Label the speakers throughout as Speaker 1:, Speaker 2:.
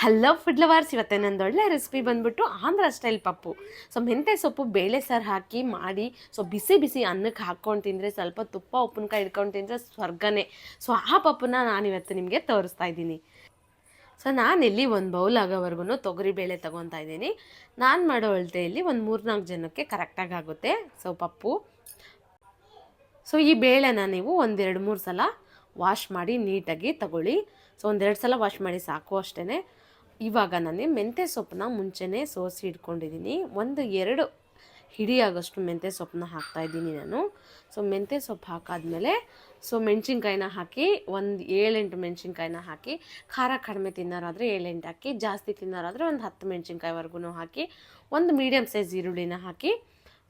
Speaker 1: Hello food lovers ಇವತ್ತೆ. ನಂದು ಒಳ್ಳೆ ರೆಸಿಪಿ ಬಂದ್ಬಿಟ್ಟು ಆಂಧ್ರ ಸ್ಟೈಲ್ ಪಪ್ಪು. ಸೊ ಮೆಂತ್ಯ ಸೊಪ್ಪು, ಬೇಳೆ ಸಾರು ಹಾಕಿ ಮಾಡಿ ಸೊ ಬಿಸಿ ಬಿಸಿ ಅನ್ನಕ್ಕೆ ಹಾಕ್ಕೊಂಡು ತಿಂದರೆ ಸ್ವಲ್ಪ ತುಪ್ಪ, ಉಪ್ಪಿನಕಾಯಿ ಹಿಡ್ಕೊಂಡು ತಿಂದರೆ ಸ್ವರ್ಗನೇ. ಸೊ ಆ ಪಪ್ಪನ್ನ ನಾನಿವತ್ತು ನಿಮಗೆ ತೋರಿಸ್ತಾ ಇದ್ದೀನಿ. ಸೊ ನಾನಿಲ್ಲಿ ಒಂದು ಬೌಲ್ ಆಗೋವರೆಗೂ ತೊಗರಿಬೇಳೆ ತೊಗೊತಾ ಇದ್ದೀನಿ. ನಾನು ಮಾಡೋ ಅಳತೆಯಲ್ಲಿ ಒಂದು ಮೂರ್ನಾಲ್ಕು ಜನಕ್ಕೆ ಕರೆಕ್ಟಾಗಿ ಆಗುತ್ತೆ. ಸೊ ಪಪ್ಪು. ಸೊ ಈ ಬೇಳೆನ ನೀವು ಒಂದೆರಡು ಮೂರು ಸಲ ವಾಶ್ ಮಾಡಿ ನೀಟಾಗಿ ತಗೊಳ್ಳಿ. ಸೊ ಒಂದೆರಡು ಸಲ ವಾಶ್ ಮಾಡಿ ಸಾಕು ಅಷ್ಟೇ ಇವಾಗ ನಾನು ಮೆಂತ್ಯ ಸೊಪ್ಪನ್ನ ಮುಂಚೆನೇ ಸೋಸಿ ಇಟ್ಕೊಂಡಿದ್ದೀನಿ. ಒಂದು ಎರಡು ಹಿಡಿಯಾಗಷ್ಟು ಮೆಂತ್ಯ ಸೊಪ್ಪನ್ನ ಹಾಕ್ತಾಯಿದ್ದೀನಿ ನಾನು. ಸೊ ಮೆಂತ್ಯ ಸೊಪ್ಪು ಹಾಕಾದ್ಮೇಲೆ ಸೊ ಮೆಣಸಿನ್ಕಾಯಿನ ಹಾಕಿ, ಒಂದು ಏಳೆಂಟು ಮೆಣಸಿನ್ಕಾಯಿನ ಹಾಕಿ, ಖಾರ ಕಡಿಮೆ ತಿನ್ನೋರಾದರೆ ಏಳೆಂಟು ಹಾಕಿ, ಜಾಸ್ತಿ ತಿನ್ನೋರಾದರೆ ಒಂದು ಹತ್ತು ಮೆಣಸಿನ್ಕಾಯಿವರೆಗೂ ಹಾಕಿ, ಒಂದು ಮೀಡಿಯಮ್ ಸೈಜ್ ಈರುಳ್ಳಿನ ಹಾಕಿ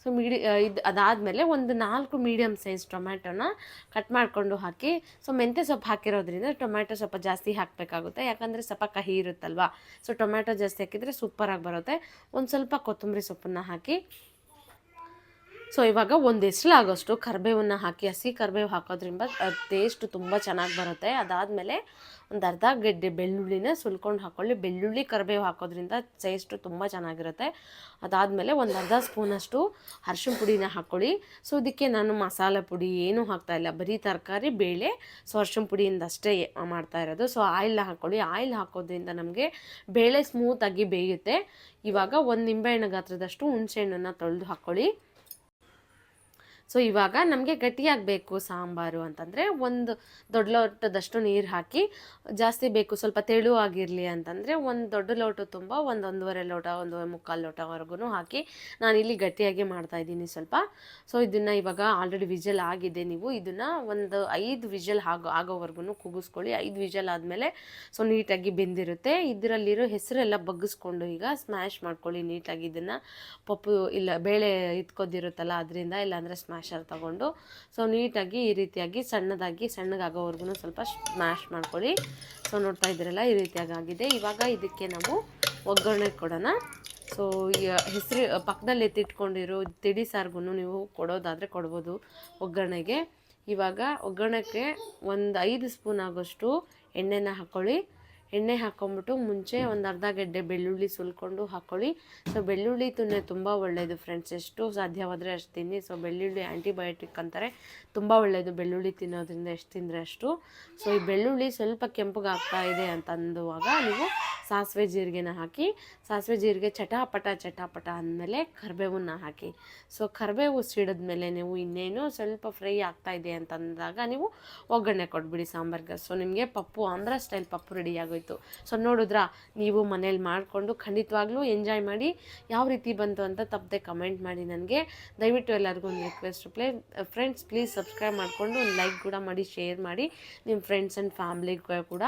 Speaker 1: ಸೊ ಮೀಡಿ ಇದು ಅದಾದಮೇಲೆ ಒಂದು ನಾಲ್ಕು ಮೀಡಿಯಮ್ ಸೈಜ್ ಟೊಮ್ಯಾಟೊನ ಕಟ್ ಮಾಡಿಕೊಂಡು ಹಾಕಿ ಸೊ ಮೆಂತ್ಯ ಸೊಪ್ಪು ಹಾಕಿರೋದ್ರಿಂದ ಟೊಮ್ಯಾಟೊ ಸ್ವಲ್ಪ ಜಾಸ್ತಿ ಹಾಕಬೇಕಾಗುತ್ತೆ. ಯಾಕಂದರೆ ಸ್ವಲ್ಪ ಕಹಿ ಇರುತ್ತಲ್ವ? ಸೊ ಟೊಮ್ಯಾಟೊ ಜಾಸ್ತಿ ಹಾಕಿದರೆ ಸೂಪರಾಗಿ ಬರುತ್ತೆ. ಒಂದು ಸ್ವಲ್ಪ ಕೊತ್ತಂಬರಿ ಸೊಪ್ಪನ್ನು ಹಾಕಿ ಸೊ ಇವಾಗ ಒಂದು ಎಸ್ಲಾಗೋಷ್ಟು ಕರಿಬೇವನ್ನ ಹಾಕಿ, ಹಸಿ ಕರಿಬೇವು ಹಾಕೋದ್ರಿಂದ ಟೇಸ್ಟ್ ತುಂಬ ಚೆನ್ನಾಗಿ ಬರುತ್ತೆ. ಅದಾದಮೇಲೆ ಒಂದು ಅರ್ಧ ಗೆಡ್ಡೆ ಬೆಳ್ಳುಳ್ಳಿನ ಸುಲ್ಕೊಂಡು ಹಾಕ್ಕೊಳ್ಳಿ ಬೆಳ್ಳುಳ್ಳಿ ಕರಿಬೇವು ಹಾಕೋದ್ರಿಂದ ಟೇಸ್ಟು ತುಂಬ ಚೆನ್ನಾಗಿರುತ್ತೆ. ಅದಾದಮೇಲೆ ಒಂದು ಅರ್ಧ ಸ್ಪೂನಷ್ಟು ಅರ್ಶಿಣ ಪುಡಿನ ಹಾಕ್ಕೊಳ್ಳಿ ಸೊ ಇದಕ್ಕೆ ನಾನು ಮಸಾಲೆ ಪುಡಿ ಏನೂ ಹಾಕ್ತಾಯಿಲ್ಲ ಬರೀ ತರಕಾರಿ, ಬೇಳೆ ಸೊ ಅರ್ಶಿನ ಪುಡಿಯಿಂದ ಅಷ್ಟೇ ಮಾಡ್ತಾ ಇರೋದು. ಸೊ ಆಯಿಲ್ನ ಹಾಕ್ಕೊಳ್ಳಿ ಆಯಿಲ್ ಹಾಕೋದ್ರಿಂದ ನಮಗೆ ಬೇಳೆ ಸ್ಮೂತಾಗಿ ಬೇಯುತ್ತೆ. ಇವಾಗ ಒಂದು ನಿಂಬೆಹಣ್ಣು ಗಾತ್ರದಷ್ಟು ಹುಣಸೆಹಣ್ಣನ್ನು ತೊಳೆದು ಹಾಕ್ಕೊಳ್ಳಿ ಸೊ ಇವಾಗ ನಮಗೆ ಗಟ್ಟಿಯಾಗಬೇಕು ಸಾಂಬಾರು ಅಂತಂದರೆ ಒಂದು ದೊಡ್ಡ ಲೋಟದಷ್ಟು ನೀರು ಹಾಕಿ, ಜಾಸ್ತಿ ಬೇಕು ಸ್ವಲ್ಪ ತೆಳು ಆಗಿರಲಿ ಅಂತಂದರೆ ಒಂದು ದೊಡ್ಡ ಲೋಟ ತುಂಬ, ಒಂದು ಒಂದೂವರೆ ಲೋಟ, ಒಂದೂವರೆ ಮುಕ್ಕಾಲು ಲೋಟವರೆಗೂ ಹಾಕಿ ನಾನು ಇಲ್ಲಿ ಗಟ್ಟಿಯಾಗಿ ಮಾಡ್ತಾ ಇದ್ದೀನಿ ಸ್ವಲ್ಪ. ಸೊ ಇದನ್ನು ಇವಾಗ ಆಲ್ರೆಡಿ ವಿಜಲ್ ಆಗಿದೆ. ನೀವು ಇದನ್ನು ಒಂದು ಐದು ವಿಜಲ್ ಆಗೋ ಆಗೋವರೆಗೂ ಕೂಗಿಸ್ಕೊಳ್ಳಿ. ಐದು ವಿಜಲ್ ಆದಮೇಲೆ ಸೊ, ನೀಟಾಗಿ ಬೆಂದಿರುತ್ತೆ. ಇದರಲ್ಲಿರೋ ಹೆಸರೆಲ್ಲ ಬಗ್ಗಿಸ್ಕೊಂಡು ಈಗ ಸ್ಮ್ಯಾಶ್ ಮಾಡ್ಕೊಳ್ಳಿ ನೀಟಾಗಿ ಇದನ್ನು. ಪಪ್ಪು ಇಲ್ಲ, ಬೇಳೆ ಇಟ್ಕೋದಿರುತ್ತಲ್ಲ, ಅದರಿಂದ ಇಲ್ಲಾಂದರೆ ಸ್ಮ್ಯಾಶರ್ ತಗೊಂಡು ಸೊ ನೀಟಾಗಿ ಈ ರೀತಿಯಾಗಿ ಸಣ್ಣದಾಗಿ ಸಣ್ಣಗಾಗೋವರೆಗೂ ಸ್ವಲ್ಪ ಸ್ಮ್ಯಾಶ್ ಮಾಡ್ಕೊಳ್ಳಿ. ಸೊ ನೋಡ್ತಾ ಇದ್ದೀರಲ್ಲ, ಈ ರೀತಿಯಾಗಿ ಆಗಿದೆ ಇವಾಗ ಇದಕ್ಕೆ ನಾವು ಒಗ್ಗರಣೆ ಕೊಡೋಣ. ಸೊ ಹೆಸರು, ಪಕ್ಕದಲ್ಲಿ ಎತ್ತಿಟ್ಕೊಂಡಿರೋ ತಿಳಿ ಸಾರಿಗೂ ನೀವು ಕೊಡೋದಾದರೆ ಕೊಡ್ಬೋದು ಒಗ್ಗರಣೆಗೆ. ಇವಾಗ ಒಗ್ಗರಣೆಗೆ ಒಂದು ಐದು ಸ್ಪೂನ್ ಆಗೋಷ್ಟು ಎಣ್ಣೆನ ಹಾಕ್ಕೊಳ್ಳಿ ಎಣ್ಣೆ ಹಾಕ್ಕೊಂಬಿಟ್ಟು ಮುಂಚೆ ಒಂದು ಅರ್ಧ ಗೆಡ್ಡೆ ಬೆಳ್ಳುಳ್ಳಿ ಸುಲ್ಕೊಂಡು ಹಾಕ್ಕೊಳ್ಳಿ ಸೊ ಬೆಳ್ಳುಳ್ಳಿ ತುನ್ನೆ ತುಂಬ ಒಳ್ಳೆಯದು ಫ್ರೆಂಡ್ಸ್ ಎಷ್ಟು ಸಾಧ್ಯವಾದರೆ ಅಷ್ಟು ತಿನ್ನಿ. ಸೊ ಬೆಳ್ಳುಳ್ಳಿ ಆ್ಯಂಟಿಬಯೋಟಿಕ್ ಅಂತಾರೆ. ತುಂಬ ಒಳ್ಳೆಯದು ಬೆಳ್ಳುಳ್ಳಿ ತಿನ್ನೋದ್ರಿಂದ ಎಷ್ಟು ತಿಂದರೆ ಅಷ್ಟು. ಸೊ ಈ ಬೆಳ್ಳುಳ್ಳಿ ಸ್ವಲ್ಪ ಕೆಂಪಗಾಗ್ತಾ ಇದೆ ಅಂತ ಅಂದುವಾಗ ನೀವು ಸಾಸಿವೆ ಜೀರಿಗೆನ ಹಾಕಿ, ಸಾಸಿವೆ ಜೀರಿಗೆ ಚಟಾಪಟ ಚಟಾಪಟ ಅಂದಮೇಲೆ ಕರಿಬೇವನ್ನ ಹಾಕಿ. ಸೊ ಕರಿಬೇವು ಸಿಡಿದ್ಮೇಲೆ ನೀವು ಇನ್ನೇನು ಸ್ವಲ್ಪ ಫ್ರೈ ಆಗ್ತಾ ಇದೆ ಅಂತಂದಾಗ ನೀವು ಒಗ್ಗರಣೆ ಕೊಟ್ಬಿಡಿ ಸಾಂಬಾರ್ಗೆ. ಸೊ ನಿಮಗೆ ಪಪ್ಪು ಆಂಧ್ರ ಸ್ಟೈಲ್ ಪಪ್ಪು ರೆಡಿ ಆಗೋಯ್ತು. ಸೊ ನೋಡಿದ್ರಾ, ನೀವು ಮನೇಲಿ ಮಾಡಿಕೊಂಡು ಖಂಡಿತವಾಗ್ಲೂ ಎಂಜಾಯ್ ಮಾಡಿ ಯಾವ ರೀತಿ ಬಂತು ಅಂತ ತಪ್ಪದೆ ಕಮೆಂಟ್ ಮಾಡಿ ನನಗೆ. ದಯವಿಟ್ಟು ಎಲ್ಲರಿಗೂ ಒಂದು request play friends please subscribe ಮಾಡಿಕೊಂಡು ಒಂದು ಲೈಕ್ ಕೂಡ ಮಾಡಿ ಶೇರ್ ಮಾಡಿ. ನಿಮ್ಮ ಫ್ರೆಂಡ್ಸ್ ಆ್ಯಂಡ್ ಫ್ಯಾಮ್ಲಿಗೂ ಕೂಡ.